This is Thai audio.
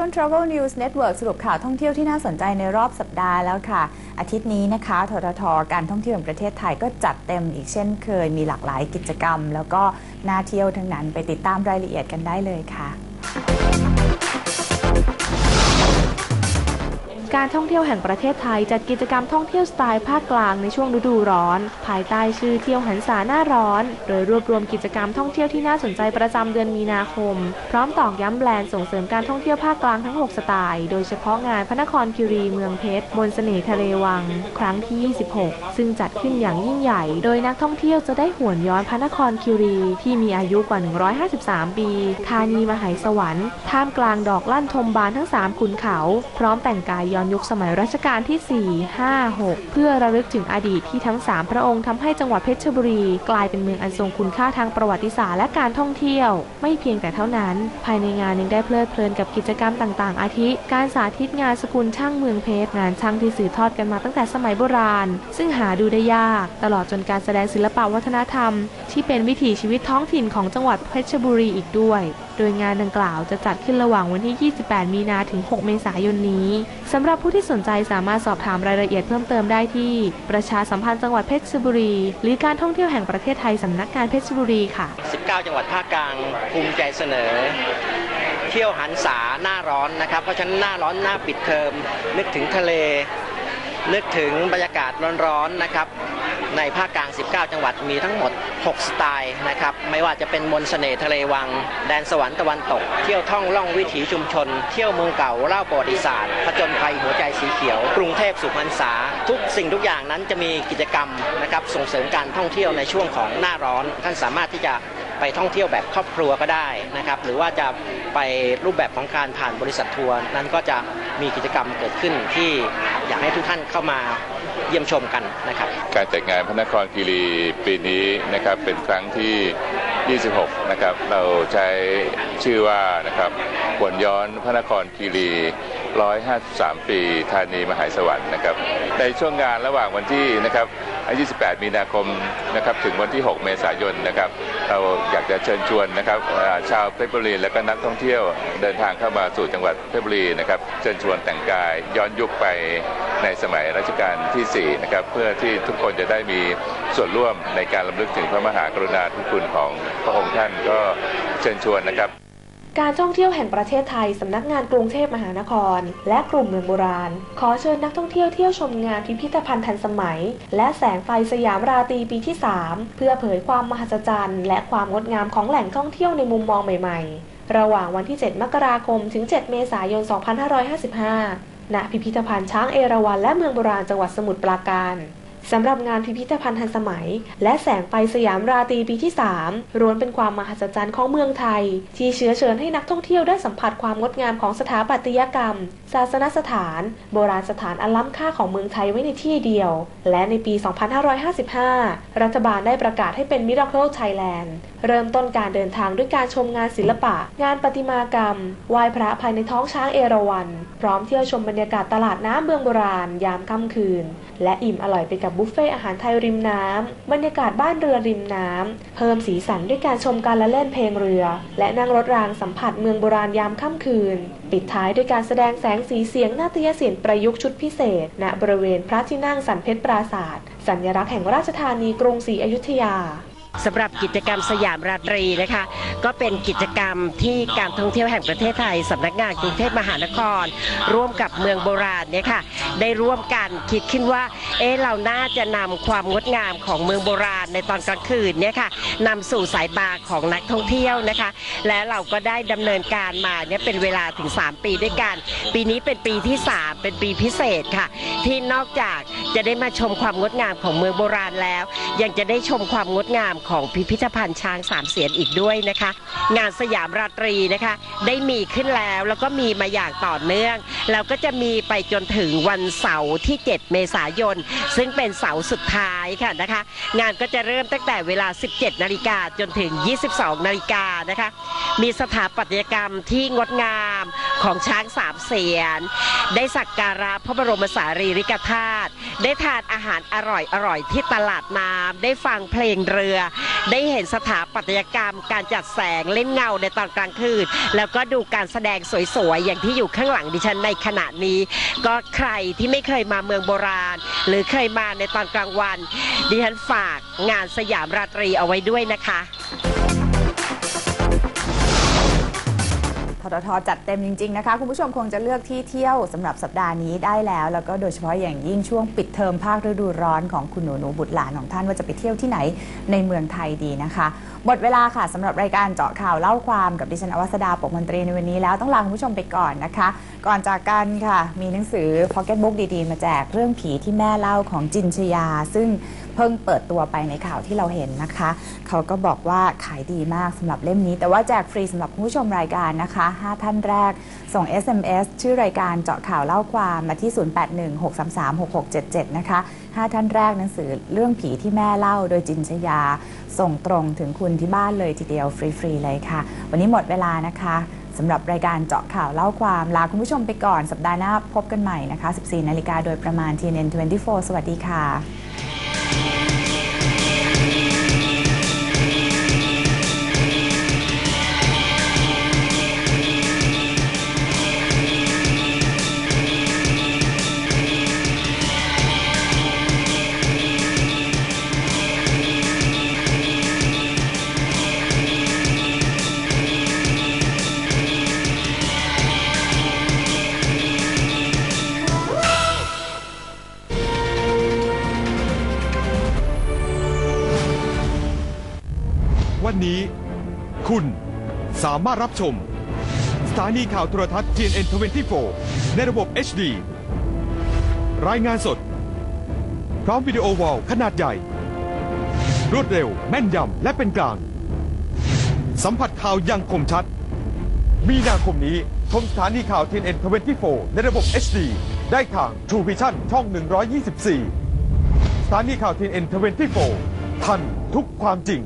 ช่วง Travel News Network สรุปข่าวท่องเที่ยวที่น่าสนใจในรอบสัปดาห์แล้วค่ะ อาทิตย์นี้นะคะททท การท่องเที่ยวแห่งประเทศไทยก็จัดเต็มอีกเช่นเคย มีหลากหลายกิจกรรม แล้วก็น่าเที่ยวทั้งนั้นไปติดตามรายละเอียดกันได้เลยค่ะ การท่องเที่ยวแห่งประเทศไทยจัดกิจกรรมท่องเที่ยวสไตล์ภาคกลางในช่วงฤดูร้อน ภายใต้ชื่อเที่ยวหันษาหน้าร้อน โดยรวบรวมกิจกรรมท่องเที่ยวที่น่าสนใจประจำเดือนมีนาคม พร้อมตอกย้ำแบรนด์ส่งเสริมการท่องเที่ยวภาคกลางทั้ง 6 สไตล์ โดยเฉพาะงานพระนครคิรีเมืองเพชรมนต์เสน่ห์ทะเลวัง ครั้งที่ 26 ซึ่งจัดขึ้นอย่างยิ่งใหญ่ โดยนักท่องเที่ยวจะได้หวนย้อนพระนครคิรีที่มีอายุกว่า 153 ปีธานีมหายสวรรค์ท่ามกลางดอกลั่นทมบานทั้ง 3 ขุนเขา พร้อมแต่งกายย้อนยุคสมัยรัชกาลที่ 4 5 6 เพื่อระลึกถึงอดีตที่ทั้ง 3 พระองค์ทำให้จังหวัดเพชรบุรี กลายเป็นเมืองอันทรงคุณค่าทางประวัติศาสตร์และการท่องเที่ยว ไม่เพียงแต่เท่านั้น ภายในงานยังได้เพลิดเพลินกับกิจกรรมต่าง ๆ อาทิ การสาธิตงานสกุลช่างเมืองเพชรงานช่างที่สืบทอดกันมาตั้งแต่สมัยโบราณ ซึ่งหาดูได้ยาก ตลอดจนการแสดงศิลปะวัฒนธรรม ที่เป็นวิถีชีวิตท้องถิ่นของจังหวัดเพชรบุรีอีกด้วย โดยงานดังกล่าวจะจัดขึ้นระหว่างวันที่ 28 มีนาถึง 6 เมษายนนี้สำหรับผู้ที่สนใจสามารถสอบถามรายละเอียดเพิ่มเติมได้ที่ ประชาสัมพันธ์จังหวัดเพชรบุรี หรือการท่องเที่ยวแห่งประเทศไทยสำนักงานเพชรบุรีค่ะ 19 จังหวัดภาคกลางภูมิใจเสนอเที่ยวหันษาหน้าร้อนนะครับ เพราะฉะนั้นหน้าร้อนหน้าปิดเทอมนึกถึงทะเล นึกถึงบรรยากาศร้อนๆนะครับ ในภาคกลาง 19 จังหวัดมีทั้งหมด 6 สไตล์นะครับ ไม่ว่าจะเป็นมนต์เสน่ห์ทะเลวัง แดนสวรรค์ตะวันตก เที่ยวท่องล่องวิถีชุมชน เที่ยวเมืองเก่าเล่าประวัติศาสตร์ผจญภัยหัวใจสีเขียว กรุงเทพสุพรรณษา ทุกสิ่งทุกอย่างนั้นจะมีกิจกรรมนะครับส่งเสริมการท่องเที่ยวในช่วงของหน้าร้อน ท่านสามารถที่จะ ไปท่องเที่ยวแบบครอบครัวก็ได้นะครับหรือว่าจะไปรูปแบบของการผ่านบริษัททัวร์นั้นก็จะมีกิจกรรมเกิดขึ้นที่อยากให้ทุกท่านเข้ามาเยี่ยมชมกันนะครับการจัดงานพระนครคีรีปีนี้นะครับเป็นครั้งที่ 26 นะครับเราใช้ชื่อว่านะครับวนย้อนพระนครคีรี 153 ปีธานีมหาสวรรค์นะครับในช่วงงานระหว่างวันที่นะครับ 28 มีนาคมนะครับถึงวันที่ 6 เมษายนนะครับเราอยากจะเชิญชวนนะครับชาวเพชรบุรีและก็นักท่องเที่ยวเดินทางเข้ามาสู่จังหวัดเพชรบุรีนะครับเชิญชวนแต่งกายย้อนยุคไปในสมัยรัชกาลที่4นะครับเพื่อที่ทุกคนจะได้มีส่วนร่วมในการรำลึกถึงพระมหากรุณาธิคุณของพระองค์ท่านก็เชิญชวนนะครับ การท่องเที่ยวแห่งประเทศไทย สำนักงานกรุงเทพมหานคร และกลุ่มเมืองโบราณ ขอเชิญนักท่องเที่ยวเที่ยวชมงานพิพิธภัณฑ์ทันสมัย และแสงไฟสยามราตรีปีที่ 3 เพื่อเผยความมหัศจรรย์และความงดงามของแหล่งท่องเที่ยวในมุมมองใหม่ ๆ ระหว่างวันที่ 7 มกราคม ถึง 7 เมษายน 2555 ณ พิพิธภัณฑ์ช้างเอราวัณและเมืองโบราณจังหวัดสมุทรปราการ สำหรับงานพิพิธภัณฑ์ทันสมัย และแสงไฟสยามราตรีปีที่ 3รวนเป็นความมหัศจรรย์ของเมืองไทย ที่เชื้อเชิญให้นักท่องเที่ยวได้สัมผัสความงดงามของสถาปัตยกรรม ศาสนสถาน โบราณสถานอันล้ำค่าของเมืองไทยไว้ในที่เดียว และในปี 2555 รัฐบาลได้ประกาศให้เป็นมิราเคิลไทยแลนด์เริ่มต้นการเดินทางด้วยการชมงานศิลปะ งานประติมากรรมไหว้พระภายในท้องช้างเอราวัณพร้อมเที่ยวชมบรรยากาศตลาดน้ำเมืองโบราณ ยามค่ำคืน และอิ่มอร่อยไปกับบุฟเฟ่อาหารไทยริมน้ำบรรยากาศบ้านเรือริมน้ำเพิ่มสีสันด้วยการชมการละเล่นเพลงเรือ และนั่งรถรางสัมผัสเมืองโบราณยามค่ำคืน ปิดท้ายด้วยการแสดงแสงสีเสียงนาฏยศิลป์ประยุกต์ชุดพิเศษ ณบริเวณพระที่นั่งสันเพชรปราศาสตร์สัญลักษณ์แห่งราชธานีกรุงศรีอยุธยา สำหรับกิจกรรมสยามราตรีนะคะ ก็เป็นกิจกรรมที่การท่องเที่ยวแห่งประเทศไทยสำนักงานกรุงเทพมหานคร ร่วมกับเมืองโบราณเนี่ยค่ะได้ร่วมกันคิดขึ้นว่าเอ๊ะเราน่าจะนำความงดงามของเมืองโบราณในตอนกลางคืนเนี่ยค่ะนำสู่สายตาของนักท่องเที่ยวนะคะ และเราก็ได้ดำเนินการมาเนี่ยเป็นเวลาถึง 3 ปีด้วยกัน ปีนี้เป็นปีที่ 3 เป็นปีพิเศษค่ะ ที่นอกจากจะได้มาชมความงดงามของเมืองโบราณแล้ว ยังจะได้ชมความงดงามของพิพิธภัณฑ์ช้างสามเสียนอีกด้วยนะคะ งานสยามราตรีนะคะ ได้มีขึ้นแล้วแล้วก็มีมาอย่างต่อเนื่อง แล้วก็จะมีไปจนถึงวันเสาร์ที่ 7 เมษายน ซึ่งเป็นเสาร์สุดท้ายค่ะนะคะ งานก็จะเริ่มตั้งแต่เวลา 17 นาฬิกาจนถึง 22 นาฬิกานะคะ มีสถาปัตยกรรมที่งดงาม ของช้างสามเสียน ได้สักการะพระบรมสารีริกธาตุได้ทานอาหารอร่อยอร่อยที่ตลาดน้ำได้ฟังเพลงเรือ ได้เห็นสถาปัตยกรรม การจัดแสงเล่นเงาในตอนกลางคืน แล้วก็ดูการแสดงสวยๆ อย่างที่อยู่ข้างหลังดิฉันในขณะนี้ ก็ใครที่ไม่เคยมาเมืองโบราณ หรือเคยมาในตอนกลางวัน ดิฉันฝากงานสยามราตรีเอาไว้ด้วยนะคะ ทททจัดเต็มจริง ๆ นะคะ คุณผู้ชมคงจะเลือกที่เที่ยวสำหรับสัปดาห์นี้ได้แล้ว แล้วก็โดยเฉพาะอย่างยิ่งช่วงปิดเทอมภาคฤดูร้อนของคุณหนูหนูบุตรหลานของท่านว่าจะไปเที่ยวที่ไหนในเมืองไทยดีนะคะ หมดเวลาค่ะสำหรับรายการเจาะข่าวเล่าความกับดิฉันอวสดาปกมนตรีในวันนี้แล้วต้องลาคุณผู้ชมไปก่อนนะคะ ก่อนจากกันค่ะ มีหนังสือ Pocket Book ดีๆ มาแจกเรื่องผีที่แม่เล่าของจินชยา ซึ่งเพิ่งเปิดตัวไปในข่าวที่เราเห็นนะคะ เขาก็บอกว่าขายดีมากสำหรับเล่มนี้ แต่ว่าแจกฟรีสำหรับคุณผู้ชมรายการนะคะ5 ท่านแรก ส่ง SMS ชื่อรายการเจาะข่าวเล่าความมาที่ 0816336677 นะคะ 5 ท่านแรกหนังสือเรื่องผีที่แม่เล่าโดยจินชยา ส่งตรงถึงคุณที่บ้านเลยทีเดียวฟรี ๆ เลยค่ะ วันนี้หมดเวลานะคะสำหรับรายการเจาะข่าวเล่าความลาคุณผู้ชมไปก่อนสัปดาห์หน้าพบกันใหม่นะคะ 14 นาฬิกาโดยประมาณ TNN 24 สวัสดีค่ะ คุณสามารถรับชม สถานีข่าวโทรทัศน์ TNN 24 ในระบบ HD รายงานสด พร้อมวิดีโอวอลขนาดใหญ่ รวดเร็วแม่นยำและเป็นกลาง สัมผัสข่าวอย่างคมชัด มีนาคมนี้ชมสถานีข่าว TNN 24 ในระบบ HD ได้ทาง True Vision ช่อง 124 สถานีข่าว TNN 24 ทันทุกความจริง